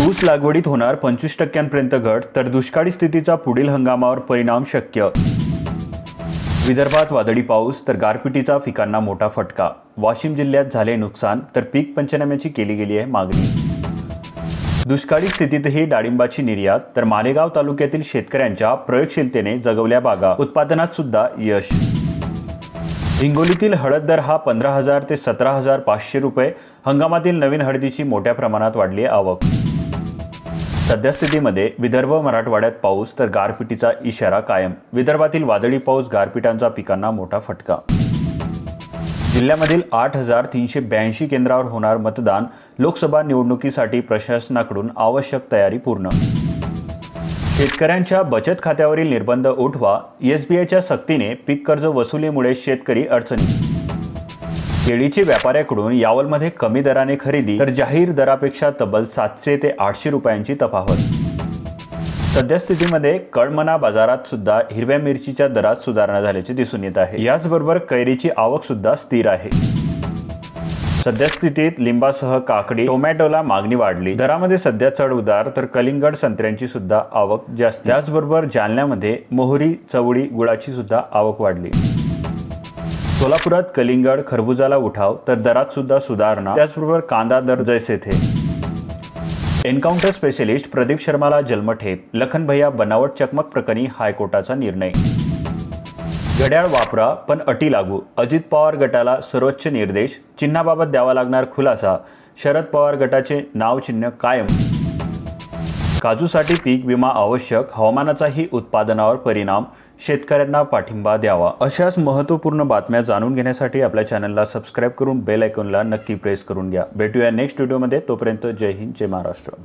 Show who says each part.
Speaker 1: ऊस लागवडीत होणार पंचवीस टक्क्यांपर्यंत घट तर दुष्काळी स्थितीचा पुढील हंगामावर परिणाम शक्य. विदर्भात वादळी पाऊस तर गारपिटीचा पिकांना मोठा फटका. वाशिम जिल्ह्यात झाले नुकसान तर पीक पंचनाम्याची केली गेली आहे मागणी. दुष्काळी स्थितीतही डाळिंबाची निर्यात तर मालेगाव तालुक्यातील शेतकऱ्यांच्या प्रयोगशीलतेने जगवल्या बागा. उत्पादनात सुद्धा यश. हिंगोलीतील हळद दर हा पंधरा हजार ते सतरा हजार पाचशे रुपये. हंगामातील नवीन हळदीची मोठ्या प्रमाणात वाढली आहे आवक. सद्यस्थितीमध्ये विदर्भ मराठवाड्यात पाऊस तर गारपिटीचा इशारा कायम. विदर्भातील वादळी पाऊस गारपिटांचा पिकांना मोठा फटका. जिल्ह्यामधील आठ हजार तीनशे ब्याऐंशी केंद्रावर होणार मतदान. लोकसभा निवडणुकीसाठी प्रशासनाकडून आवश्यक तयारी पूर्ण. शेतकऱ्यांच्या बचत खात्यावरील निर्बंध उठवा. एसबीआयच्या सक्तीने पीक कर्ज वसुलीमुळे शेतकरी अडचणी केळीचे व्यापाऱ्याकडून यावलमध्ये कमी दराने खरेदी तर जाहीर दरापेक्षा तब्बल सातशे ते आठशे रुपयांची तफावत. सद्यस्थितीमध्ये कळमना बाजारात सुद्धा हिरव्या मिरचीच्या दरात सुधारणा झाल्याचे दिसून येत आहे. याचबरोबर कैरीची आवक सुद्धा स्थिर आहे. सद्यस्थितीत लिंबासह काकडी टोमॅटोला मागणी वाढली. दरामध्ये सध्या चढ उतार तर कलिंगड संत्र्यांची सुद्धा आवक जास्त. त्याचबरोबर जालन्यामध्ये मोहरी चवळी गुळाची सुद्धा आवक वाढली. सोलापुरात कलिंगड खरबुजाला उठाव तर दरात सुद्धा सुधारणा त्याचबरोबर कांदा दर जैसे थे. एन्काउंटर स्पेशलिस्ट प्रदीप शर्माला जन्मठेप लखन भैया बनावट चकमक प्रकरणी हायकोर्टाचा निर्णय. घड्याळ वापरा पण अटी लागू. अजित पवार गटाला सर्वोच्च निर्देश चिन्हाबाबत द्यावा लागणार खुलासा. शरद पवार गटाचे नाव चिन्ह कायम. काजूसाठी पीक विमा आवश्यक हवामानाचाही उत्पादनावर परिणाम शेतकऱ्यांना पाठिंबा द्यावा. अशाच महत्त्वपूर्ण बातम्या जाणून घेण्यासाठी आपल्या चॅनलला सबस्क्राईब करून बेल आयकॉनला नक्की प्रेस करून घ्या. भेटूया नेक्स्ट व्हिडिओमध्ये. तोपर्यंत जय हिंद जय महाराष्ट्र.